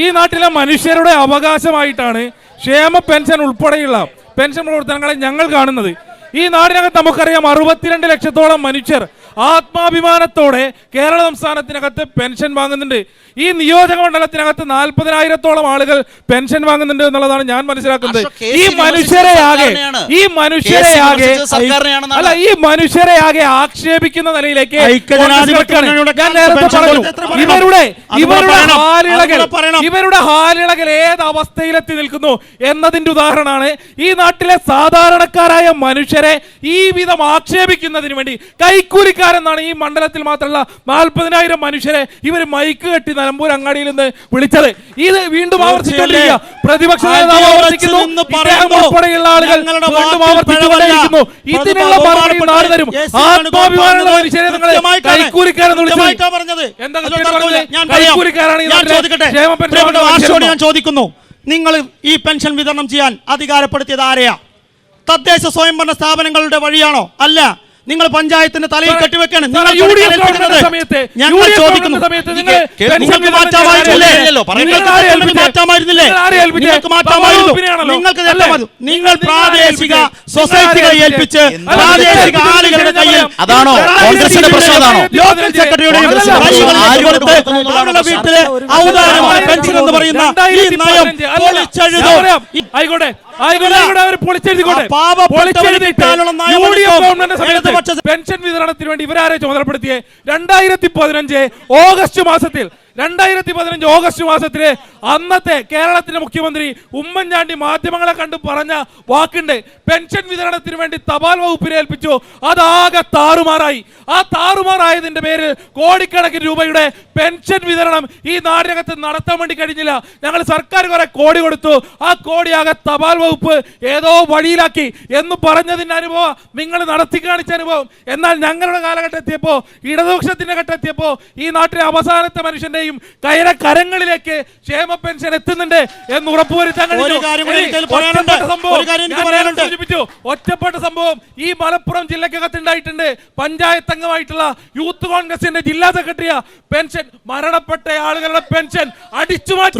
ഈ നാട്ടിലെ മനുഷ്യരുടെ അവകാശമായിട്ടാണ് ക്ഷേമ പെൻഷൻ ഉൾപ്പെടെയുള്ള പെൻഷൻ പ്രവർത്തനങ്ങളെ ഞങ്ങൾ കാണുന്നത്. ഈ നാടിനകത്ത് നമുക്കറിയാം അറുപത്തിരണ്ട് ലക്ഷത്തോളം മനുഷ്യർ ആത്മാഭിമാനത്തോടെ കേരള സംസ്ഥാനത്തിനകത്ത് പെൻഷൻ വാങ്ങുന്നുണ്ട് ഈ നിയോജക മണ്ഡലത്തിനകത്ത് നാൽപ്പതിനായിരത്തോളം ആളുകൾ പെൻഷൻ വാങ്ങുന്നുണ്ട് എന്നുള്ളതാണ് ഞാൻ മനസ്സിലാക്കുന്നത് ഈ മനുഷ്യരെ ആകെ സർക്കാരിനെയാണ്. ഈ മനുഷ്യരെ ആകെ അല്ല ഈ മനുഷ്യരെ ആകെ ആക്ഷേപിക്കുന്ന നിലയിലേക്ക്. ഞാൻ നേരത്തെ പറഞ്ഞു? ഇവരുടെ ഇവരുടെ പറയണം. ഇവരുടെ ഹാലിളകൾ ഏത് അവസ്ഥയിലെത്തി നിൽക്കുന്നു എന്നതിന്റെ ഉദാഹരണമാണ് ഈ നാട്ടിലെ സാധാരണക്കാരായ മനുഷ്യരെ ഈ വിധം ആക്ഷേപിക്കുന്നതിന് വേണ്ടി കൈക്കൂലിക്കാരെന്നാണ് ഈ മണ്ഡലത്തിൽ മാത്രമല്ല നാൽപ്പതിനായിരം മനുഷ്യരെ ഇവർ മൈക്ക് കെട്ടി നിലമ്പൂർ അങ്ങാടിയിൽ നിന്ന് വിളിച്ചത്. ഇത് വീണ്ടും ആവർത്തിച്ചുകൊണ്ടിരിക്കുക. പ്രതിപക്ഷ നേതാവ് ആവർത്തിക്കുന്നു. ഉൾപ്പെടെയുള്ള ആളുകൾ വീണ്ടും ആവർത്തിച്ചുകൊണ്ടിരിക്കുന്നു ഇതിനുള്ള മറുപടി നാട് തരും. ആത്മാഭിമാനമുള്ള മനുഷ്യരെ നിങ്ങളെ. കൈക്കൂലിക്കാരെന്ന് വിളിച്ചത്? ഞാൻ ചോദിക്കുന്നു. നിങ്ങൾ ഈ പെൻഷൻ വിതരണം ചെയ്യാൻ അധികാരപ്പെടുത്തിയത് ആരെയാ? തദ്ദേശ സ്വയംഭരണ സ്ഥാപനങ്ങളുടെ വഴിയാണോ? അല്ല. നിങ്ങൾ പഞ്ചായത്തിന്റെ തലയിൽ കെട്ടിവെക്കാണ്. ഞങ്ങൾ ചോദിക്കുന്നു. നിങ്ങൾക്ക് മാറ്റാമായിരുന്നില്ലേ. നിങ്ങൾക്ക് നിങ്ങൾ മാറ്റാമായിരുന്നു നിങ്ങൾക്ക് പ്രാദേശിക? സൊസൈറ്റികളെ ഏൽപ്പിച്ച് പ്രാദേശിക ആളുകളുടെ കയ്യിൽ അതാണോ? കോൺഗ്രസിന്റെ പ്രശ്നം അതാണോ? സെക്രട്ടറിയുടെ വീട്ടിലെ പെൻഷൻ എന്ന് പറയുന്ന ഈ നയം പൊളിച്ചെഴുതും. ആയിക്കോട്ടെ. പെൻഷൻ വിതരണത്തിന് വേണ്ടി ഇവരാരെ ചുമതലപ്പെടുത്തിയേ. രണ്ടായിരത്തി പതിനഞ്ച് ഓഗസ്റ്റ് മാസത്തിൽ രണ്ടായിരത്തി പതിനഞ്ച് ഓഗസ്റ്റ് മാസത്തിലെ അന്നത്തെ കേരളത്തിന്റെ മുഖ്യമന്ത്രി ഉമ്മൻചാണ്ടി മാധ്യമങ്ങളെ കണ്ട് പറഞ്ഞ വാക്കുണ്ട്. പെൻഷൻ വിതരണത്തിന് വേണ്ടി തപാൽ വകുപ്പിനെ ഏൽപ്പിച്ചു. അതാകെ താറുമാറായി. ആ താറുമാറായതിന്റെ പേരിൽ കോടിക്കണക്കിന് രൂപയുടെ പെൻഷൻ വിതരണം ഈ നാടിനകത്ത് നടത്താൻ വേണ്ടി കഴിഞ്ഞില്ല. ഞങ്ങൾ സർക്കാർ കുറെ കോടി കൊടുത്തു. ആ കോടിയാകെ തപാൽ വകുപ്പ് ഏതോ വഴിയിലാക്കി എന്ന് പറഞ്ഞതിന്റെ അനുഭവം നിങ്ങൾ നടത്തി കാണിച്ച അനുഭവം. എന്നാൽ ഞങ്ങളുടെ കാലഘട്ടം എത്തിയപ്പോൾ ഇടതുപക്ഷത്തിന്റെ ഘട്ടം എത്തിയപ്പോൾ ഈ നാട്ടിലെ അവസാനത്തെ മനുഷ്യന്റെയും കയറ കരങ്ങളിലേക്ക് ക്ഷേമ പെൻഷൻ എത്തുന്നുണ്ട് എന്ന് ഉറപ്പുവരുത്താൻ. സൂചിപ്പിച്ചു. ഒറ്റപ്പെട്ട സംഭവം ഈ മലപ്പുറം ജില്ലക്കകത്ത് ഉണ്ടായിട്ടുണ്ട് പഞ്ചായത്ത് അംഗമായിട്ടുള്ള യൂത്ത് കോൺഗ്രസിന്റെ ജില്ലാ സെക്രട്ടറിയ. പെൻഷൻ മരണപ്പെട്ട ആളുകളുടെ പെൻഷൻ അടിച്ചു മാറ്റി